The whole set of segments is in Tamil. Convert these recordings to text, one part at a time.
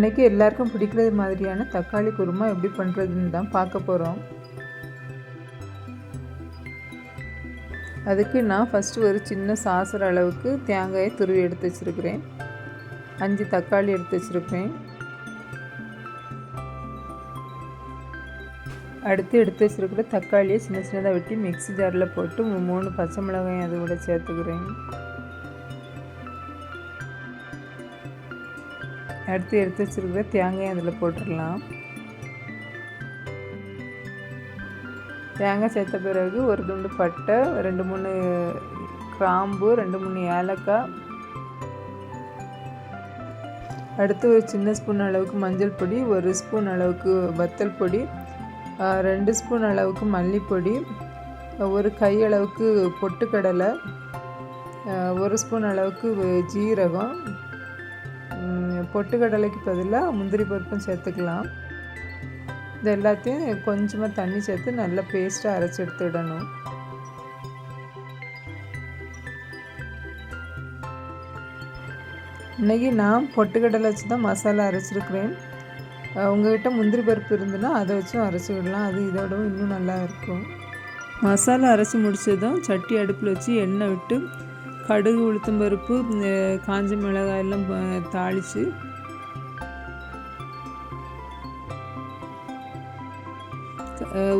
இன்றைக்கி எல்லாருக்கும் பிடிக்கிறது மாதிரியான தக்காளி குருமா எப்படி பண்ணுறதுன்னு தான் பார்க்க போகிறோம் அதுக்கு நான் ஃபஸ்ட்டு ஒரு சின்ன சாசர அளவுக்கு தேங்காயை துருவி எடுத்து வச்சுருக்கிறேன். அஞ்சு தக்காளி எடுத்து வச்சுருக்கிறேன். அடுத்து எடுத்து வச்சுருக்கிற தக்காளியை சின்ன சின்னதாக வெட்டி மிக்ஸி ஜாரில் போட்டு மூணு பச்சை மிளகாயும் அது கூட சேர்த்துக்கிறேன். அடுத்து எடுத்து வச்சுருக்கிற தேங்காயை அதில் போட்டுடலாம். தேங்காய் சேர்த்த பிறகு ஒரு துண்டு பட்டை ரெண்டு மூணு கிராம்பு ரெண்டு மூணு ஏலக்காய். அடுத்து ஒரு சின்ன ஸ்பூன் அளவுக்கு மஞ்சள் பொடி ஒரு ஸ்பூன் அளவுக்கு வத்தல் பொடி ரெண்டு ஸ்பூன் அளவுக்கு மல்லிப்பொடி ஒரு கை அளவுக்கு பொட்டுக்கடலை ஒரு ஸ்பூன் அளவுக்கு ஜீரகம் பொட்டுக்கடலைக்கு பதிலாக முந்திரி பருப்பும் சேர்த்துக்கலாம். இது எல்லாத்தையும் கொஞ்சமாக தண்ணி சேர்த்து நல்லா பேஸ்ட்டாக அரைச்சி எடுத்துடணும். இன்றைக்கி நான் பொட்டுக்கடலை வச்சு தான் மசாலா அரைச்சிருக்கிறேன். உங்கள்கிட்ட முந்திரி பருப்பு இருந்துன்னா அதை வச்சும் அரைச்சி விடலாம். அது இதோடவும் இன்னும் நல்லா இருக்கும். மசாலா அரைச்சி முடிச்சதும் சட்டி அடுப்பில் வச்சு எண்ணெய் விட்டு கடுகு உளுத்தம் பருப்பு காஞ்ச மிளகாய் எல்லாம் தாளித்து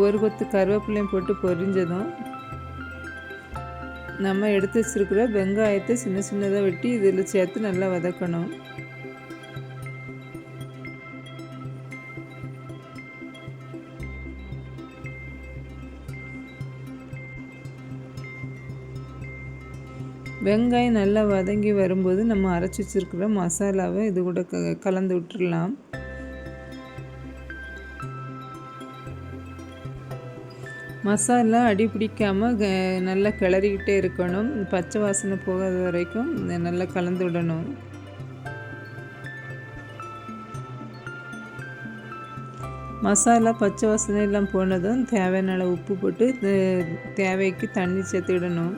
ஒரு கொத்து கருவேப்பிலையும் போட்டு பொரிஞ்சதும் நம்ம எடுத்து வச்சுருக்கிற வெங்காயத்தை சின்ன சின்னதாக வெட்டி இதில் சேர்த்து நல்லா வதக்கணும். வெங்காயம் நல்லா வதங்கி வரும்போது நம்ம அரைச்சி வச்சிருக்கிற மசாலாவை இது கூட க கலந்து விட்டுடலாம். மசாலா அடி பிடிக்காமல் நல்லா கிளறிக்கிட்டே இருக்கணும். பச்சை வாசனை போகாத வரைக்கும் நல்லா கலந்து விடணும். மசாலா பச்சை வாசனை எல்லாம் போனதும் தேவையான அளவு உப்பு போட்டு தேவைக்கு தண்ணி சேர்த்துடணும்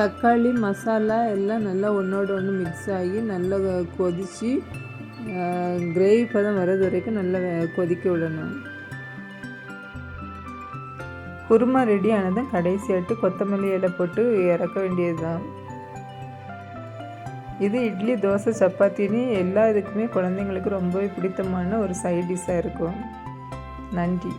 தக்காளி மசாலா எல்லாம் நல்லா ஒன்றோட ஒன்று மிக்ஸ் ஆகி நல்லா கொதித்து கிரேவி பதம் வர்றது வரைக்கும் நல்லா கொதிக்க விடணும். குருமா ரெடி ஆனதும் கடைசியாட்டு கொத்தமல்லி இலை போட்டு இறக்க வேண்டியது தான் இது இட்லி தோசை சப்பாத்தின்னு எல்லா இதுக்குமே குழந்தைங்களுக்கு ரொம்பவே பிடித்தமான ஒரு சைட் டிஷ்ஷாக இருக்கும். நன்றி.